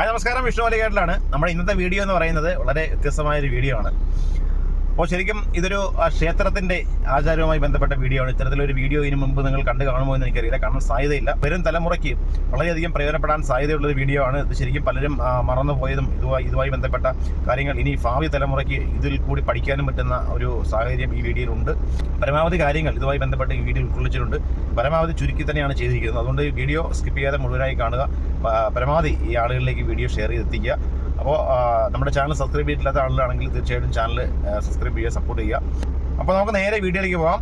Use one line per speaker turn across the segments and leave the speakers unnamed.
Hi നമസ്കാരം. വിഷ്ണു മലികേട്ടിലാണ് നമ്മുടെ ഇന്നത്തെ വീഡിയോ എന്ന് പറയുന്നത് വളരെ വ്യത്യസ്തമായ ഒരു വീഡിയോ ആണ്. അപ്പോൾ ശരിക്കും ഇതൊരു ക്ഷേത്രത്തിന്റെ ആചാരവുമായി ബന്ധപ്പെട്ട വീഡിയോ ആണ് ഇത്തരത്തിലൊരു വീഡിയോ ഇതിനു മുമ്പ് നിങ്ങൾ കണ്ടു കാണുമോ എന്ന് എനിക്കറിയില്ല. കാരണം സാധ്യതയില്ല. വരും തലമുറയ്ക്ക് വളരെയധികം പ്രയോജനപ്പെടാൻ സാധ്യതയുള്ളൊരു വീഡിയോ ആണ്. ഇത് ശരിക്കും പലരും മറന്നുപോയതും ഇതുമായി ഇതുമായി ബന്ധപ്പെട്ട കാര്യങ്ങൾ ഇനി ഭാവി തലമുറയ്ക്ക് ഇതിൽ കൂടി പഠിക്കാനും പറ്റുന്ന ഒരു സാഹചര്യം ഈ വീഡിയോയിലുണ്ട് പരമാവധി കാര്യങ്ങൾ ഇതുമായി ബന്ധപ്പെട്ട് ഈ വീഡിയോ ഉൾക്കൊള്ളിച്ചിട്ടുണ്ട്. പരമാവധി ചുരുക്കി തന്നെയാണ് ചെയ്തിരിക്കുന്നത്. അതുകൊണ്ട് വീഡിയോ സ്കിപ്പ് ചെയ്യാതെ മുഴുവനായി കാണുക. പരമാവധി ഈ ആളുകളിലേക്ക് വീഡിയോ ഷെയർ ചെയ്തെത്തിക്കുക. അപ്പോൾ നമ്മുടെ ചാനൽ സബ്സ്ക്രൈബ് ചെയ്തിട്ടില്ലാത്ത ആളുകളാണെങ്കിൽ തീർച്ചയായിട്ടും ചാനൽ സബ്സ്ക്രൈബ് ചെയ്യുക സപ്പോർട്ട് ചെയ്യുക. അപ്പോൾ നമുക്ക് നേരെ വീഡിയോയിലേക്ക് പോകാം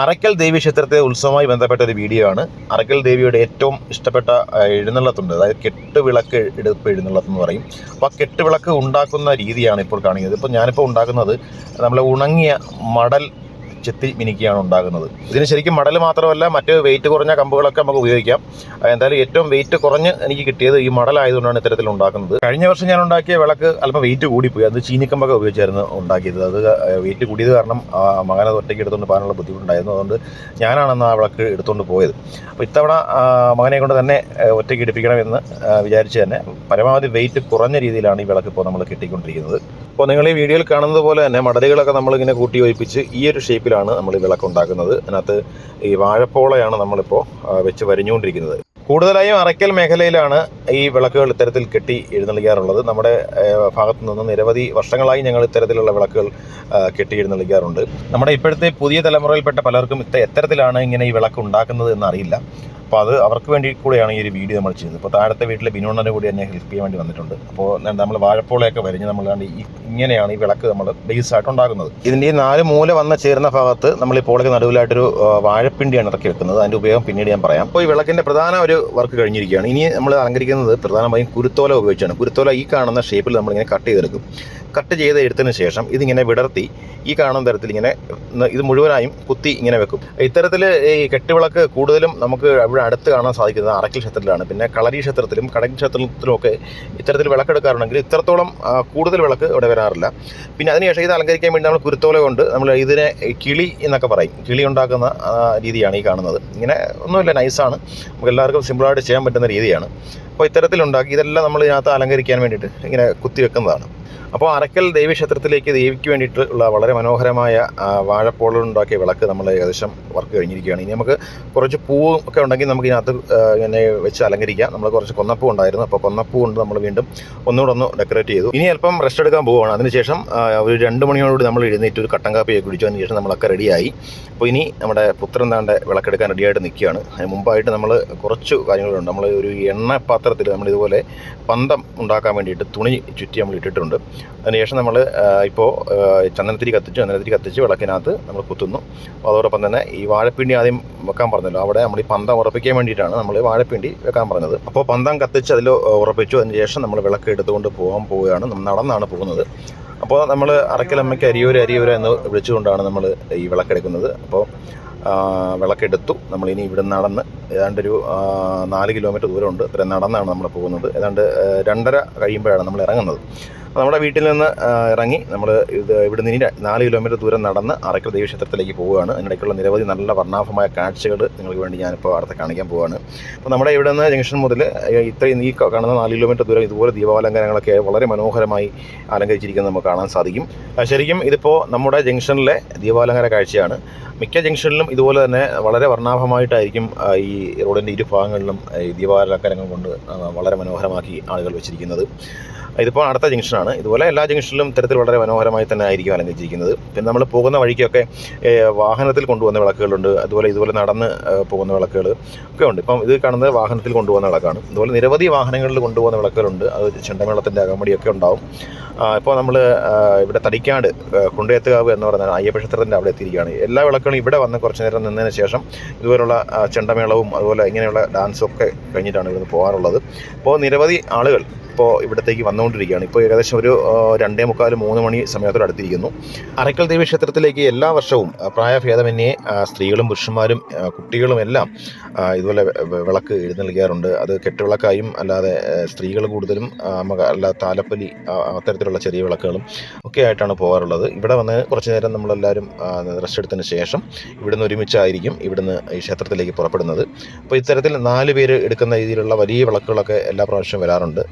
അറക്കൽ ദേവി ക്ഷേത്രത്തെ ഉത്സവമായി ബന്ധപ്പെട്ട ഒരു വീഡിയോ ആണ്. അറക്കൽ ദേവിയുടെ ഏറ്റവും ഇഷ്ടപ്പെട്ട എഴുന്നള്ളത്തുണ്ട്. അതായത് കെട്ടുവിളക്ക് എടുപ്പ് എഴുന്നള്ളത്ത് എന്ന് പറയും. അപ്പോൾ ആ കെട്ടുവിളക്ക് ഉണ്ടാക്കുന്ന രീതിയാണ് ഇപ്പോൾ കാണിക്കുന്നത് ഇപ്പോൾ ഞാനിപ്പോൾ ഉണ്ടാക്കുന്നത് നമ്മൾ ഉണങ്ങിയ മടൽ ചെത്തി മിനിക്കുകയാണ് ഉണ്ടാകുന്നത്. ഇതിന് ശരിക്കും മടൽ മാത്രമല്ല മറ്റ് വെയിറ്റ് കുറഞ്ഞ കമ്പുകളൊക്കെ നമുക്ക് ഉപയോഗിക്കാം. എന്തായാലും ഏറ്റവും വെയിറ്റ് കുറഞ്ഞ് എനിക്ക് കിട്ടിയത് ഈ മടലായതുകൊണ്ടാണ് ഇത്തരത്തിൽ ഉണ്ടാക്കുന്നത്. കഴിഞ്ഞ വർഷം ഞാൻ ഉണ്ടാക്കിയ വിളക്ക് അല്പം വെയിറ്റ് കൂടിപ്പോയി. അത് ചീനിക്കമ്പൊക്കെ ഉപയോഗിച്ചായിരുന്നു ഉണ്ടാക്കിയത്. അത് വെയിറ്റ് കൂടിയത് കാരണം മകനത് ഒറ്റയ്ക്ക് എടുത്തുകൊണ്ട് പോകാനുള്ള ബുദ്ധിമുട്ടുണ്ടായിരുന്നു. അതുകൊണ്ട് ഞാനാണെന്ന് ആ വിളക്ക് എടുത്തുകൊണ്ട് പോയത്. അപ്പോൾ ഇത്തവണ മകനെ കൊണ്ട് തന്നെ ഒറ്റയ്ക്ക് എടുപ്പിക്കണമെന്ന് വിചാരിച്ച് തന്നെ പരമാവധി വെയിറ്റ് കുറഞ്ഞ രീതിയിലാണ് ഈ വിളക്ക് ഇപ്പോൾ നമ്മൾ കെട്ടിക്കൊണ്ടിരിക്കുന്നത്. അപ്പോൾ നിങ്ങൾ ഈ വീഡിയോയിൽ കാണുന്നത് പോലെ തന്നെ മടലുകളൊക്കെ നമ്മളിങ്ങനെ കൂട്ടി യോജിപ്പിച്ച് ഈ ഒരു ഷേപ്പിലാണ് നമ്മൾ ഈ വിളക്ക് ഉണ്ടാക്കുന്നത് അതിനകത്ത് ഈ വാഴപ്പോളയാണ് നമ്മളിപ്പോൾ വെച്ച് വരിഞ്ഞുകൊണ്ടിരിക്കുന്നത്. കൂടുതലായും അറയ്ക്കൽ മേഖലയിലാണ് ഈ വിളക്കുകൾ ഇത്തരത്തിൽ കെട്ടി എഴുന്നള്ളിക്കാറുള്ളത്. നമ്മുടെ ഭാഗത്തു നിന്ന് നിരവധി വർഷങ്ങളായി ഞങ്ങൾ ഇത്തരത്തിലുള്ള വിളക്കുകൾ കെട്ടി എഴുന്നള്ളിക്കാറുണ്ട്. നമ്മുടെ ഇപ്പോഴത്തെ പുതിയ തലമുറയിൽപ്പെട്ട പലർക്കും ഇത്ത എത്തരത്തിലാണ് ഇങ്ങനെ ഈ വിളക്ക് ഉണ്ടാക്കുന്നത് എന്ന് അറിയില്ല അപ്പോൾ അത് അവർക്ക് വേണ്ടി കൂടെയാണ് ഈ ഒരു വീഡിയോ നമ്മൾ ചെയ്തത് ഇപ്പോൾ താഴത്തെ വീട്ടിലെ ബിനോണ്ണന് കൂടി എന്നെ ഹെൽപ്പ് ചെയ്യാൻ വേണ്ടി വന്നിട്ടുണ്ട്. അപ്പോൾ നമ്മൾ വാഴപ്പോളയൊക്കെ വരിഞ്ഞ് നമ്മൾ ഈ ഇങ്ങനെയാണ് ഈ വിളക്ക് നമ്മൾ ബേസ് ആയിട്ട് ഉണ്ടാക്കുന്നത്. ഇതിന്റെ ഈ നാല് മൂല വന്ന് ചേരുന്ന ഭാഗത്ത് നമ്മൾ ഈ പോളയ്ക്ക് നടുവിലായിട്ടൊരു വാഴപ്പിണ്ടിയാണ് ഇറക്കി വെക്കുന്നത്. അതിന്റെ ഉപയോഗം പിന്നീട് ഞാൻ പറയാം. അപ്പോൾ ഈ വിളക്കിന്റെ പ്രധാന ഒരു വർക്ക് കഴിഞ്ഞിരിക്കുകയാണ്. ഇനി നമ്മൾ അലങ്കരിക്കുന്നത് പ്രധാനമായും കുരുത്തോല ഉപയോഗിച്ചാണ്. കുരുത്തോല ഈ കാണുന്ന ഷേപ്പിൽ നമ്മളിങ്ങനെ കട്ട് ചെയ്തെടുക്കും. കട്ട് ചെയ്ത് എടുത്തതിന് ശേഷം ഇതിങ്ങനെ വിടർത്തി ഈ കാണുന്ന തരത്തിൽ ഇങ്ങനെ ഇത് മുഴുവനായും കുത്തി ഇങ്ങനെ വെക്കും. ഇത്തരത്തിൽ ഈ കെട്ടുവിളക്ക് കൂടുതലും നമുക്ക് ഇവിടെ അടുത്ത് കാണാൻ സാധിക്കുന്നത് അറക്കൽ ക്ഷേത്രത്തിലാണ്. പിന്നെ കളരി ക്ഷേത്രത്തിലും കടൽ ക്ഷേത്രത്തിലും ഒക്കെ ഇത്തരത്തിൽ വിളക്കെടുക്കാറുണ്ടെങ്കിൽ ഇത്രത്തോളം കൂടുതൽ വിളക്ക് ഇവിടെ വരാറില്ല. പിന്നെ അതിനുശേഷം ഇത് അലങ്കരിക്കാൻ വേണ്ടി നമ്മൾ കുരുത്തോല കൊണ്ട് നമ്മൾ ഇതിനെ കിളി എന്നൊക്കെ പറയും. കിളി ഉണ്ടാക്കുന്ന രീതിയാണ് ഈ കാണുന്നത്. ഇങ്ങനെ ഒന്നുമില്ല നൈസാണ്. നമുക്ക് എല്ലാവർക്കും സിമ്പിളായിട്ട് ചെയ്യാൻ പറ്റുന്ന രീതിയാണ്. അപ്പോൾ ഇത്തരത്തിലുണ്ടാക്കി ഇതെല്ലാം നമ്മൾ ഇതിനകത്ത് അലങ്കരിക്കാൻ വേണ്ടിയിട്ട് ഇങ്ങനെ കുത്തി വെക്കുന്നതാണ്. അപ്പോൾ അറക്കൽ ദേവീക്ഷേത്രത്തിലേക്ക് ദേവിക്ക് വേണ്ടിയിട്ടുള്ള വളരെ മനോഹരമായ വാഴപ്പോളുണ്ടാക്കിയ വാഴപ്പോളം വിളക്ക് നമ്മൾ ഏകദേശം വർക്ക് കഴിഞ്ഞിരിക്കുകയാണ്. ഇനി നമുക്ക് കുറച്ച് പൂവും ഒക്കെ ഉണ്ടെങ്കിൽ നമുക്ക് ഇതിനകത്ത് ഇങ്ങനെ വെച്ച് അലങ്കരിക്കാം. നമ്മൾ കുറച്ച് കൊന്നപ്പൂ ഉണ്ടായിരുന്നു. അപ്പോൾ കൊന്നപ്പൂ കൊണ്ട് നമ്മൾ വീണ്ടും ഒന്നുകൂടെ ഒന്ന് ഡെക്കറേറ്റ് ചെയ്തു. ഇനി അല്പം റെസ്റ്റ് എടുക്കാൻ പോവുകയാണ്. അതിനുശേഷം ഒരു രണ്ട് മണിയോടുകൂടി നമ്മൾ എഴുന്നേറ്റ് ഒരു കട്ടൻ കാപ്പിയൊക്കെ കുടിച്ചു. അതിന് ശേഷം നമ്മളൊക്കെ റെഡിയായി. അപ്പോൾ ഇനി നമ്മുടെ പുത്രൻ താണ്ടെ വിളക്കെടുക്കാൻ റെഡിയായിട്ട് നിൽക്കുകയാണ്. അതിന് മുമ്പായിട്ട് നമ്മൾ കുറച്ച് കാര്യങ്ങളുണ്ട്. നമ്മൾ ഒരു എണ്ണ പാത്രത്തിൽ നമ്മൾ ഇതുപോലെ പന്തം ഉണ്ടാക്കാൻ വേണ്ടിയിട്ട് തുണി ചുറ്റി നമ്മൾ ഇട്ടിട്ടുണ്ട്. അതിനുശേഷം നമ്മൾ ഇപ്പോൾ ചന്ദനത്തിരി കത്തിച്ചു. ചന്ദനത്തിരി കത്തിച്ച് വിളക്കിനകത്ത് നമ്മൾ കുത്തുന്നു. അതോടൊപ്പം തന്നെ ഈ വാഴപ്പിണ്ടി ആദ്യം വെക്കാൻ പറഞ്ഞല്ലോ. അവിടെ നമ്മൾ ഈ പന്തം ഉറപ്പിക്കാൻ വേണ്ടിയിട്ടാണ് നമ്മൾ വാഴപ്പിണ്ടി വെക്കാൻ പറഞ്ഞത്. അപ്പോൾ പന്തം കത്തിച്ച് അതിൽ ഉറപ്പിച്ചു. അതിനുശേഷം നമ്മൾ വിളക്ക് എടുത്തുകൊണ്ട് പോകാൻ പോവുകയാണ്. നടന്നാണ് പോകുന്നത്. അപ്പോൾ നമ്മൾ അറക്കലമ്മയ്ക്ക് അരിയൂര് അരിയൂര എന്ന് വിളിച്ചുകൊണ്ടാണ് നമ്മൾ ഈ വിളക്കെടുക്കുന്നത്. അപ്പോൾ വിളക്കെടുത്തു. നമ്മളിനി ഇവിടെ നടന്ന് ഏതാണ്ടൊരു നാല് കിലോമീറ്റർ ദൂരമുണ്ട്. ഇത്രയും നടന്നാണ് നമ്മൾ പോകുന്നത്. ഏതാണ്ട് രണ്ടര കഴിയുമ്പോഴാണ് നമ്മൾ ഇറങ്ങുന്നത്. നമ്മുടെ വീട്ടിൽ നിന്ന് ഇറങ്ങി നമ്മൾ ഇത് ഇവിടെ നിന്ന് നാല് കിലോമീറ്റർ ദൂരം നടന്ന് അറക്കൽ ദേവീക്ഷേത്രത്തിലേക്ക് പോവുകയാണ്. അതിനിടയ്ക്കുള്ള നിരവധി നല്ല വർണാഭമായ കാഴ്ചകൾ നിങ്ങൾക്ക് വേണ്ടി ഞാനിപ്പോൾ അടുത്ത് കാണിക്കാൻ പോവുകയാണ് അപ്പോൾ നമ്മുടെ ഇവിടെ നിന്ന് ജംഗ്ഷൻ മുതൽ ഇത്രയും ഈ കാണുന്ന നാല് കിലോമീറ്റർ ദൂരം ഇതുപോലെ ദീപാലങ്കാരങ്ങളൊക്കെ വളരെ മനോഹരമായി അലങ്കരിച്ചിരിക്കുന്നത് നമുക്ക് കാണാൻ സാധിക്കും. ശരിക്കും ഇതിപ്പോൾ നമ്മുടെ ജംഗ്ഷനിലെ ദീപാലങ്കാര കാഴ്ചയാണ്. മിക്ക ജംഗ്ഷനിലും ഇതുപോലെ തന്നെ വളരെ വർണാഭമായിട്ടായിരിക്കും ഈ റോഡിന്റെ ഇരുഭാഗങ്ങളിലും ഈ ദീപാലങ്കാരങ്ങൾ കൊണ്ട് വളരെ മനോഹരമാക്കി ആളുകൾ വെച്ചിരിക്കുന്നത്. ഇതിപ്പോൾ അടുത്ത ജംഗ്ഷനാണ്. ഇതുപോലെ എല്ലാ ജംഗ്ഷനിലും ഇത്തരത്തിൽ വളരെ മനോഹരമായി തന്നെ ആയിരിക്കും അലങ്കരിച്ചിരിക്കുന്നത്. പിന്നെ നമ്മൾ പോകുന്ന വഴിക്കൊക്കെ വാഹനത്തിൽ കൊണ്ടുവന്ന വിളക്കുകളുണ്ട്. അതുപോലെ ഇതുപോലെ നടന്ന് പോകുന്ന വിളക്കുകൾ ഒക്കെ ഉണ്ട്. ഇപ്പം ഇത് കാണുന്നത് വാഹനത്തിൽ കൊണ്ടുപോകുന്ന വിളക്കാണ്. അതുപോലെ നിരവധി വാഹനങ്ങളിൽ കൊണ്ടുപോകുന്ന വിളക്കുകളുണ്ട്. അത് ചെണ്ടമേളത്തിന്റെ അകമ്പടിയൊക്കെ ഉണ്ടാവും. ഇപ്പോൾ നമ്മൾ ഇവിടെ തടിക്കാട് കുണ്ടേത്തുകാവ് എന്ന് പറയുന്ന അയ്യപ്പ ക്ഷേത്രത്തിന്റെ അവിടെ എത്തിയിരിക്കുകയാണ്. എല്ലാ വിളക്കുകളും ഇവിടെ വന്ന് കുറച്ച് നേരം നിന്നതിന് ശേഷം ഇതുപോലുള്ള ചെണ്ടമേളവും അതുപോലെ ഇങ്ങനെയുള്ള ഡാൻസും ഒക്കെ കഴിഞ്ഞിട്ടാണ് ഇവിടുന്ന് പോകാറുള്ളത്. അപ്പോൾ നിരവധി ആളുകൾ ഇപ്പോൾ ഇവിടത്തേക്ക് വന്നുകൊണ്ടിരിക്കുകയാണ്. ഇപ്പോൾ ഏകദേശം ഒരു രണ്ടേ മുക്കാൽ മൂന്ന് മണി സമയത്തോട് അടുത്തിരിക്കുന്നു. അറക്കൽ ദേവി ക്ഷേത്രത്തിലേക്ക് എല്ലാ വർഷവും പ്രായ പ്രായഭേദമന്യേ സ്ത്രീകളും പുരുഷന്മാരും കുട്ടികളും എല്ലാം ഇതുപോലെ വിളക്ക് എഴുന്നേൽക്കാറുണ്ട് അത് കെട്ടുവിളക്കായും അല്ലാതെ സ്ത്രീകൾ കൂടുതലും അല്ല താലപ്പലി അത്തരത്തിലുള്ള ചെറിയ വിളക്കുകളും ഒക്കെ ആയിട്ടാണ് പോകാറുള്ളത്. ഇവിടെ വന്ന് കുറച്ച് നേരം നമ്മളെല്ലാവരും റെസ്റ്റ് എടുത്തതിന് ശേഷം ഇവിടുന്ന് ഒരുമിച്ചായിരിക്കും ഇവിടുന്ന് ഈ ക്ഷേത്രത്തിലേക്ക് പുറപ്പെടുന്നത്. അപ്പോൾ ഇത്തരത്തിൽ നാല് പേര് എടുക്കുന്ന രീതിയിലുള്ള വലിയ വിളക്കുകളൊക്കെ എല്ലാ പ്രാവശ്യവും വരാറുണ്ട്.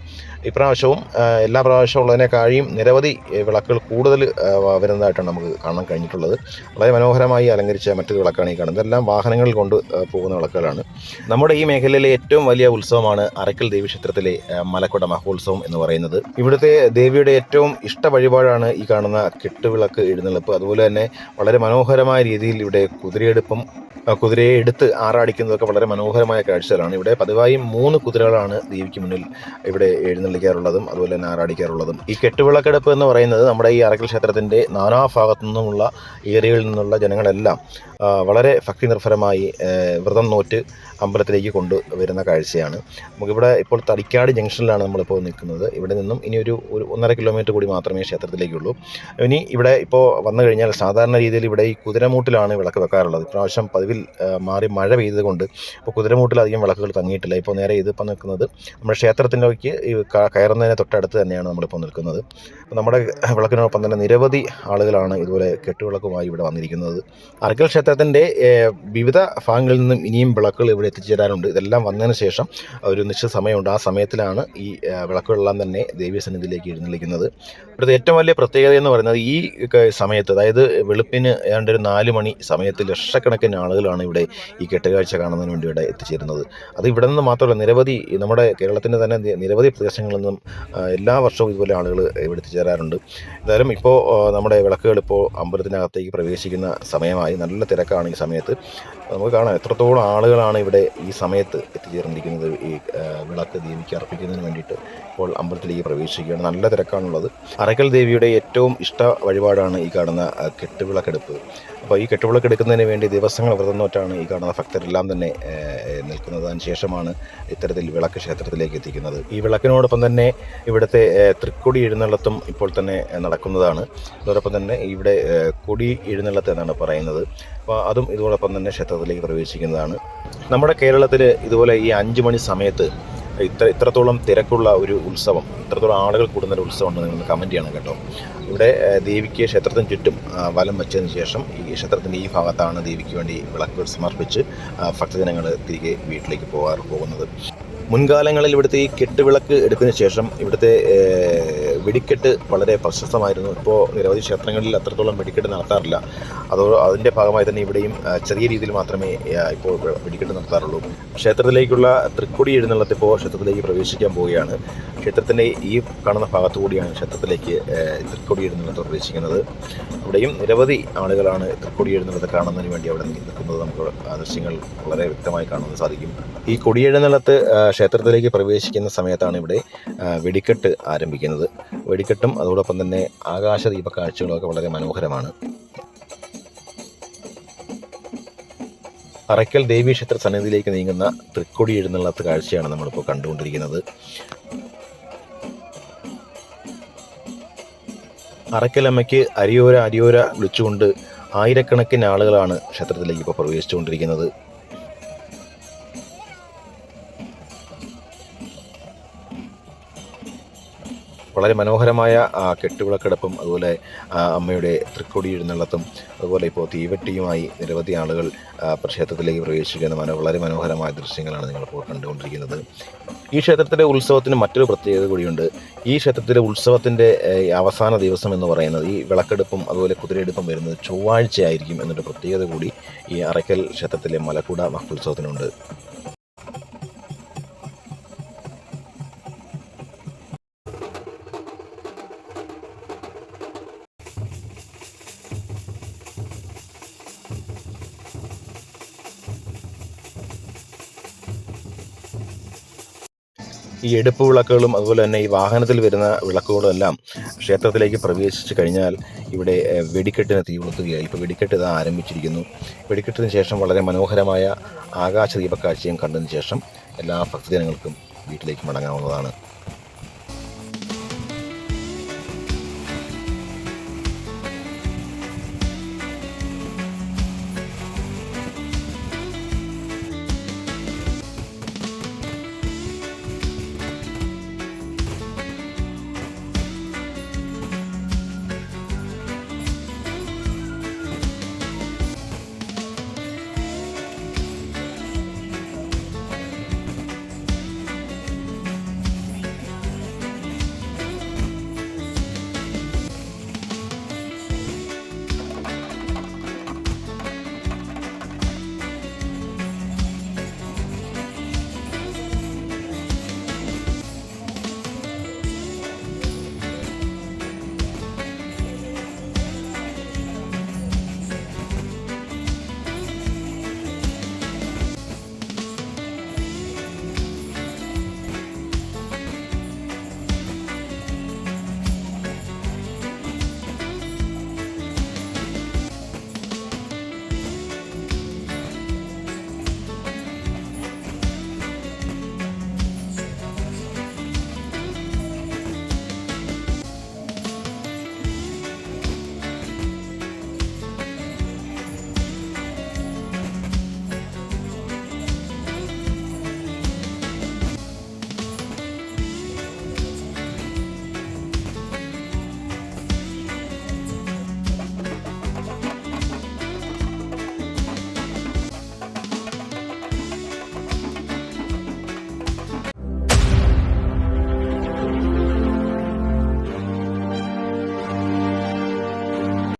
ഇപ്രാവശ്യവും എല്ലാ പ്രാവശ്യവും ഉള്ളതിനേക്കാഴിയും നിരവധി വിളക്കുകൾ കൂടുതൽ വരുന്നതായിട്ടാണ് നമുക്ക് കാണാൻ കഴിഞ്ഞിട്ടുള്ളത്. വളരെ മനോഹരമായി അലങ്കരിച്ച മറ്റൊരു വിളക്കാണ് ഈ കാണുന്നത്. എല്ലാം വാഹനങ്ങളിൽ കൊണ്ട് പോകുന്ന വിളക്കുകളാണ്. നമ്മുടെ ഈ മേഖലയിലെ ഏറ്റവും വലിയ ഉത്സവമാണ് അരക്കൽ ദേവി ക്ഷേത്രത്തിലെ മലക്കുട മഹോത്സവം എന്ന് പറയുന്നത്. ഇവിടുത്തെ ദേവിയുടെ ഏറ്റവും ഇഷ്ട വഴിപാടാണ് ഈ കാണുന്ന കെട്ടുവിളക്ക് എഴുന്നള്ളിപ്പ്. അതുപോലെ തന്നെ വളരെ മനോഹരമായ രീതിയിൽ ഇവിടെ കുതിരയെടുപ്പും കുതിരയെ എടുത്ത് ആറാടിക്കുന്നതൊക്കെ വളരെ മനോഹരമായ കാഴ്ചകളാണ്. ഇവിടെ പതിവായും മൂന്ന് കുതിരകളാണ് ദേവിക്ക് മുന്നിൽ ഇവിടെ എഴുന്നള്ളിക്കാറുള്ളതും അതുപോലെ തന്നെ ആറാടിക്കാറുള്ളതും ഈ കെട്ടുവിളക്കെടുപ്പ് എന്ന് പറയുന്നത് നമ്മുടെ ഈ അറക്കൽ ക്ഷേത്രത്തിന്റെ നാനാഭാഗത്തു നിന്നുമുള്ള ഏരിയകളിൽ നിന്നുള്ള ജനങ്ങളെല്ലാം വളരെ ഭക്തി നിർഭരമായി വ്രതം നോറ്റ് അമ്പലത്തിലേക്ക് കൊണ്ടുവരുന്ന കാഴ്ചയാണ്. നമുക്കിവിടെ ഇപ്പോൾ തടിക്കാട് ജംഗ്ഷനിലാണ് നമ്മളിപ്പോൾ നിൽക്കുന്നത്. ഇവിടെ നിന്നും ഇനി ഒരു ഒരു ഒന്നര കിലോമീറ്റർ കൂടി മാത്രമേ ക്ഷേത്രത്തിലേക്കുള്ളൂ. ഇനി ഇവിടെ ഇപ്പോൾ വന്നു കഴിഞ്ഞാൽ സാധാരണ രീതിയിൽ ഇവിടെ ഈ കുതിരമൂട്ടിലാണ് വിളക്ക് വെക്കാറുള്ളത്. ഇപ്രാവശ്യം പതിവിൽ മാറി മഴ പെയ്തതുകൊണ്ട് ഇപ്പോൾ കുതിരമൂട്ടിൽ അധികം വിളക്കുകൾ തങ്ങിയിട്ടില്ല. ഇപ്പോൾ നേരെ ഇതിപ്പോൾ നിൽക്കുന്നത് നമ്മുടെ ക്ഷേത്രത്തിലേക്ക് കയറുന്നതിന് തൊട്ടടുത്ത് തന്നെയാണ് നമ്മളിപ്പോൾ നിൽക്കുന്നത്. നമ്മുടെ വിളക്കിനോടൊപ്പം തന്നെ നിരവധി ആളുകളാണ് ഇതുപോലെ കെട്ടുവിളക്കുമായി ഇവിടെ വന്നിരിക്കുന്നത്. അറക്കൽ ക്ഷേത്രത്തിന്റെ വിവിധ ഭാഗങ്ങളിൽ നിന്നും ഇനിയും വിളക്കുകൾ ഇവിടെ എത്തിച്ചേരാനുണ്ട്. ഇതെല്ലാം വന്നതിന് ശേഷം ഒരു നിശ്ചിത സമയമുണ്ട്. ആ സമയത്തിലാണ് ഈ വിളക്കുകളെല്ലാം തന്നെ ദേവീ സന്നിധിയിലേക്ക് എഴുന്നള്ളിക്കുന്നത്. ഇവിടുത്തെ ഏറ്റവും വലിയ പ്രത്യേകത എന്ന് പറയുന്നത് ഈ സമയത്ത് അതായത് വെളുപ്പിന് ഏതാണ്ട് ഒരു നാല് മണി സമയത്ത് ലക്ഷക്കണക്കിന് ആളുകളാണ് ഇവിടെ ഈ കെട്ടുകാഴ്ച കാണുന്നതിന് വേണ്ടി ഇവിടെ എത്തിച്ചേരുന്നത്. അത് ഇവിടെ നിന്ന് മാത്രമല്ല നിരവധി നമ്മുടെ കേരളത്തിന്റെ തന്നെ നിരവധി നിരവധി പ്രദേശങ്ങളിൽ നിന്നും എല്ലാ വർഷവും ഇതുപോലെ ആളുകൾ ഇവിടെ എത്തിച്ചേരാറുണ്ട് എന്തായാലും ഇപ്പോൾ നമ്മുടെ വിളക്കുകൾ ഇപ്പോൾ അമ്പലത്തിനകത്തേക്ക് പ്രവേശിക്കുന്ന സമയമായി. നല്ല തിരക്കാണ് ഈ സമയത്ത്. നമുക്ക് കാണാം എത്രത്തോളം ആളുകളാണ് ഇവിടെ ഈ സമയത്ത് എത്തിച്ചേർന്നിരിക്കുന്നത്. ഈ വിളക്ക് ദേവിക്ക് അർപ്പിക്കുന്നതിന് വേണ്ടിയിട്ട് ഇപ്പോൾ അമ്പലത്തിലേക്ക് പ്രവേശിക്കുകയാണ്. നല്ല തിരക്കാണുള്ളത്. അറക്കൽ ദേവിയുടെ ഏറ്റവും ഇഷ്ട വഴിപാടാണ് ഈ കാണുന്ന കെട്ടുവിളക്കെടുപ്പ്. അപ്പോൾ ഈ കെട്ടുവിളക്ക് എടുക്കുന്നതിന് വേണ്ടി ദിവസങ്ങൾ വ്രതം നോറ്റാണ് ഈ കാണുന്ന ഭക്തരെല്ലാം തന്നെ നിൽക്കുന്നത്. അതിന് ശേഷമാണ് ഇത്തരത്തിൽ വിളക്ക് ക്ഷേത്രത്തിലേക്ക് എത്തിക്കുന്നത്. ഈ വിളക്കിനോടൊപ്പം തന്നെ ഇവിടുത്തെ തൃക്കൊടി എഴുന്നള്ളത്തും ഇപ്പോൾ തന്നെ നടക്കുന്നതാണ്. അതോടൊപ്പം തന്നെ ഇവിടെ കൊടി എഴുന്നള്ളത്ത് എന്നാണ് പറയുന്നത്. അപ്പോൾ അതും ഇതോടൊപ്പം തന്നെ ക്ഷേത്രത്തിലേക്ക് പ്രവേശിക്കുന്നതാണ്. നമ്മുടെ കേരളത്തിൽ ഇതുപോലെ ഈ അഞ്ച് മണി സമയത്ത് ഇത്ര ഇത്രത്തോളം തിരക്കുള്ള ഒരു ഉത്സവം ഇത്രത്തോളം ആളുകൾ കൂടുന്ന ഒരു ഉത്സവം ഉണ്ട് നിങ്ങൾ കമന്റ് ചെയ്യണം കേട്ടോ. ഇവിടെ ദേവിക്ക് ക്ഷേത്രത്തിന് ചുറ്റും വലം വെച്ചതിന് ശേഷം ഈ ക്ഷേത്രത്തിന്റെ ഈ ഭാഗത്താണ് ദേവിക്ക് വേണ്ടി വിളക്ക് സമർപ്പിച്ച് ഭക്തജനങ്ങൾ തിരികെ വീട്ടിലേക്ക് പോകാറ് പോകുന്നത്. മുൻകാലങ്ങളിൽ ഇവിടുത്തെ ഈ കെട്ടുവിളക്ക് എടുത്തതിന് ശേഷം ഇവിടുത്തെ വെടിക്കെട്ട് വളരെ പ്രശസ്തമായിരുന്നു. ഇപ്പോൾ നിരവധി ക്ഷേത്രങ്ങളിൽ അത്രത്തോളം വെടിക്കെട്ട് നടത്താറില്ല. അതോ അതിന്റെ ഭാഗമായി തന്നെ ഇവിടെയും ചെറിയ രീതിയിൽ മാത്രമേ ഇപ്പോൾ വെടിക്കെട്ട് നടത്താറുള്ളൂ. ക്ഷേത്രത്തിലേക്കുള്ള തൃക്കൊടി എഴുന്നള്ളത്തിപ്പോൾ ക്ഷേത്രത്തിലേക്ക് പ്രവേശിക്കാൻ പോവുകയാണ്. ക്ഷേത്രത്തിന്റെ ഈ കാണുന്ന ഭാഗത്തു കൂടിയാണ് ക്ഷേത്രത്തിലേക്ക് തൃക്കൊടി പ്രവേശിക്കുന്നത് അവിടെയും നിരവധി ആളുകളാണ് തൃക്കൊടി കാണുന്നതിന് വേണ്ടി അവിടെ നിൽക്കുന്നത് നമുക്ക് ദൃശ്യങ്ങൾ വളരെ വ്യക്തമായി കാണാൻ സാധിക്കും. ഈ കൊടിയെഴുന്നള്ളത്ത് ക്ഷേത്രത്തിലേക്ക് പ്രവേശിക്കുന്ന സമയത്താണ് ഇവിടെ വെടിക്കെട്ട് ആരംഭിക്കുന്നത്. വെടിക്കെട്ടും അതോടൊപ്പം തന്നെ ആകാശദീപ കാഴ്ചകളൊക്കെ വളരെ മനോഹരമാണ്. അറയ്ക്കൽ ദേവീക്ഷേത്ര സന്നിധിയിലേക്ക് നീങ്ങുന്ന തൃക്കൊടി എഴുന്നള്ളത്ത് കാഴ്ചയാണ് നമ്മളിപ്പോൾ കണ്ടുകൊണ്ടിരിക്കുന്നത്. അറയ്ക്കലമ്മയ്ക്ക് അരിയോര അരിയോര വിളിച്ചുകൊണ്ട് ആയിരക്കണക്കിന് ആളുകളാണ് ക്ഷേത്രത്തിലേക്ക് ഇപ്പോൾ പ്രവേശിച്ചുകൊണ്ടിരിക്കുന്നത്. വളരെ മനോഹരമായ ആ, കെട്ടുവിളക്കിടപ്പും അതുപോലെ അമ്മയുടെ തൃക്കൊടി എഴുന്നള്ളത്തും അതുപോലെ ഇപ്പോൾ തീവെട്ടിയുമായി നിരവധി ആളുകൾ ക്ഷേത്രത്തിലേക്ക് പ്രവേശിക്കുന്ന വളരെ മനോഹരമായ ദൃശ്യങ്ങളാണ് നിങ്ങളിപ്പോൾ കണ്ടുകൊണ്ടിരിക്കുന്നത്. ഈ ക്ഷേത്രത്തിലെ ഉത്സവത്തിന് മറ്റൊരു പ്രത്യേകത കൂടിയുണ്ട്. ഈ ക്ഷേത്രത്തിലെ ഉത്സവത്തിന്റെ അവസാന ദിവസം എന്ന് പറയുന്നത് ഈ വിളക്കെടുപ്പും അതുപോലെ കുതിരയെടുപ്പും വരുന്നത് ചൊവ്വാഴ്ചയായിരിക്കും എന്നൊരു പ്രത്യേകത കൂടി ഈ അറയ്ക്കൽ ക്ഷേത്രത്തിലെ മലക്കുട മഹോത്സവത്തിനുണ്ട്. ഈ എടുപ്പ് വിളക്കുകളും അതുപോലെ തന്നെ ഈ വാഹനത്തിൽ വരുന്ന വിളക്കുകളും എല്ലാം ക്ഷേത്രത്തിലേക്ക് പ്രവേശിച്ച് കഴിഞ്ഞാൽ ഇവിടെ വെടിക്കെട്ടിന് തീ കൊളുത്തുകയായി. ഇപ്പോൾ വെടിക്കെട്ട് ഇത് ആരംഭിച്ചിരിക്കുന്നു. വെടിക്കെട്ടിന് ശേഷം വളരെ മനോഹരമായ ആകാശ ദീപക്കാഴ്ചയും കണ്ടതിന് ശേഷം എല്ലാ ഭക്തജനങ്ങൾക്കും വീട്ടിലേക്ക് മടങ്ങാവുന്നതാണ്.